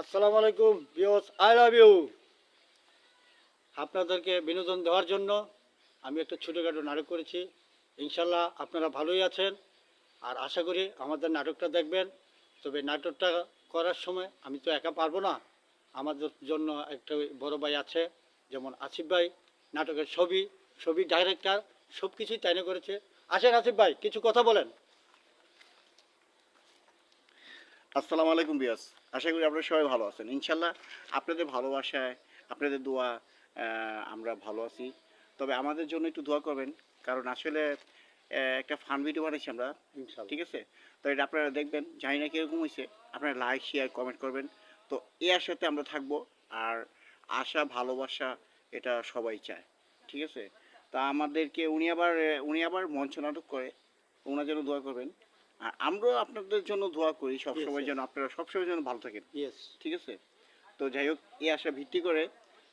আসসালামু আলাইকুম বিয়স আই লাভ ইউ। আপনাদেরকে বিনোদন দেওয়ার জন্য আমি একটা ছোটোখাটো নাটক করেছি। ইনশাল্লাহ আপনারা ভালোই আছেন আর আশা করি আমাদের নাটকটা দেখবেন। তবে নাটকটা করার সময় আমি তো একা পারব না। আমাদের জন্য একটা বড় ভাই আছে, যেমন আসিফ ভাই, নাটকের ছবি ছবি ডাইরেক্টর সব কিছুই তাইনে করেছে। আসেন আসিফ ভাই, কিছু কথা বলেন। আসসালামু আলাইকুম বিয়াস আশা করি আপনারা সবাই ভালো আছেন। ইনশাল্লাহ আপনাদের ভালোবাসায় আপনাদের দোয়া আমরা ভালো আছি। তবে আমাদের জন্য একটু দোয়া করবেন কারণ আসলে একটা ফান ভিডিও বানাইছি আমরা ঠিক আছে? তো এটা আপনারা দেখবেন জানি না কীরকম হয়েছে আপনারা লাইক শেয়ার কমেন্ট করবেন। তো এই আশাতে আমরা থাকব আর আশা ভালোবাসা এটা সবাই চায় ঠিক আছে? তা আমাদেরকে উনি আবার উনি আবার মঞ্চ নাটক করে ওনার জন্য দোয়া করবেন। আর আমরাও আপনাদের জন্য দোয়া করি সবসময়. যেন আপনারা সবসময় যেন ভালো থাকেন। ঠিক আছে? তো যাই হোক এই আশা ভিত্তি করে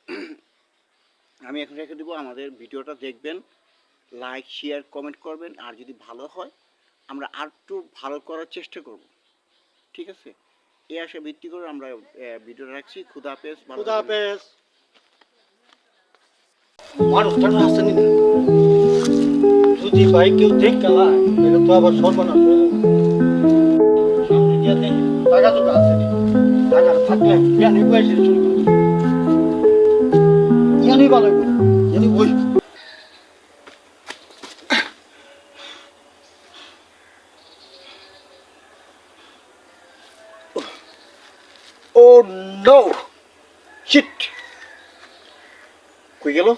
আমি এখন রেখে দেবো আমাদের ভিডিওটা দেখবেন লাইক শেয়ার কমেন্ট করবেন আর যদি ভালো হয় আমরা আর একটু ভালো করার চেষ্টা করব। ঠিক আছে? এই আশা ভিত্তি করে আমরা ভিডিওটা রাখছি। খুদা ভালো খুদা। মানুষটা আসেনি যদি ভাই কেউ দেখ গেলায় এটা তো আবার সর্বনাশ হয়ে যাবে। সামনে দিয়ে কই গেল ওই ওই কি করছেন ওই দাঁড়া দাঁড়া দাঁড়া কি রে ভাই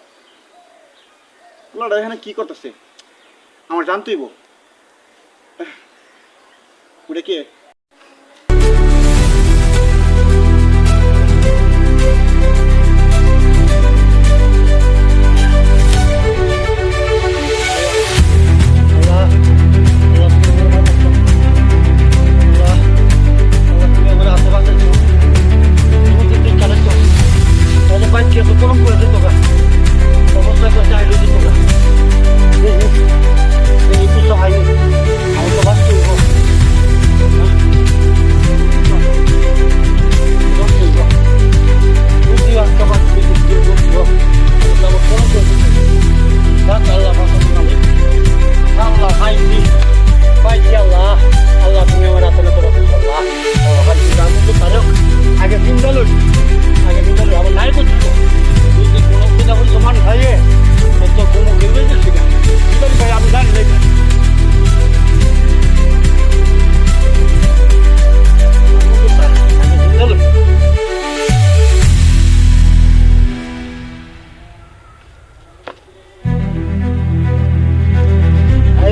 পোলাটা এখানে কি করতেছে আমার জানতেই বো ওটা কে আল্লাহ আল্লাহ তুমি আমার মাফ করো। আল্লাহ আল্লাহ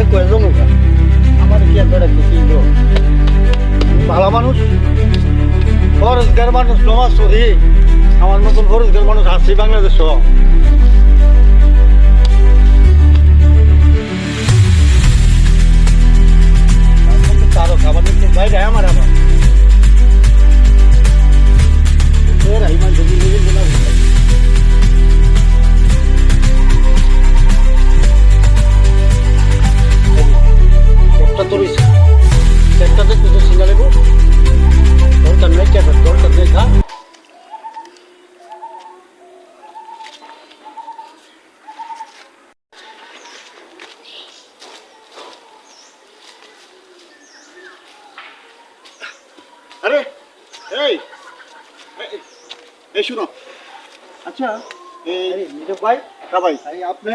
আরে কয়ে আমার কি একটা কিছু ভালো মানুষ? ফরজগার মানুষ নমাজ সহি আমার মতন ফরজগার মানুষ আছে বাংলাদেশ। তারও খাবার নিতে বাইরে আমার আবার। এই শুনো। আচ্ছা এই ভাই হ্যাঁ ভাই। আপনি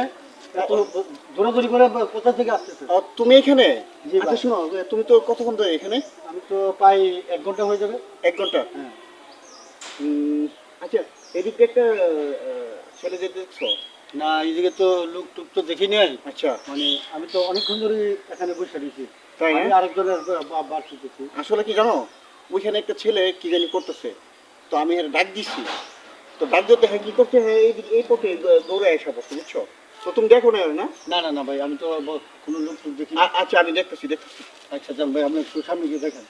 দৌড়াদৌড়ি করে কোথা থেকে আসতেছে তুমি এখানে? আচ্ছা শুনো তুমি তো কতক্ষণ ধরে এখানে? আমি তো প্রায় এক ঘণ্টা হয়ে যাবে। এক ঘণ্টা? হ্যাঁ। আচ্ছা এদিকে একটা ছেলে যেতে দেখছ? না এদিকে তো লোক টুক তো দেখি নাই। আচ্ছা। মানে আমি তো অনেকক্ষণ ধরে এখানে বসে রয়েছি। তাই আরেকজনের বাস আসলে কি জানো? ওইখানে একটা ছেলে কি জানি করতেছে। তো আমি এর ডাক দিছি। তো ডাক দিতে হ্যাঁ কি করছে হ্যাঁ এই এই পথে দৌড়ে আসা পড়ছে বুঝছ? তো তুমি দেখো না না? না না না ভাই আমি তো কোনো লোক দেখি আচ্ছা আমি দেখতেছি দেখতেছি। আচ্ছা যান ভাই আপনি একটু সামনে গিয়ে দেখেন।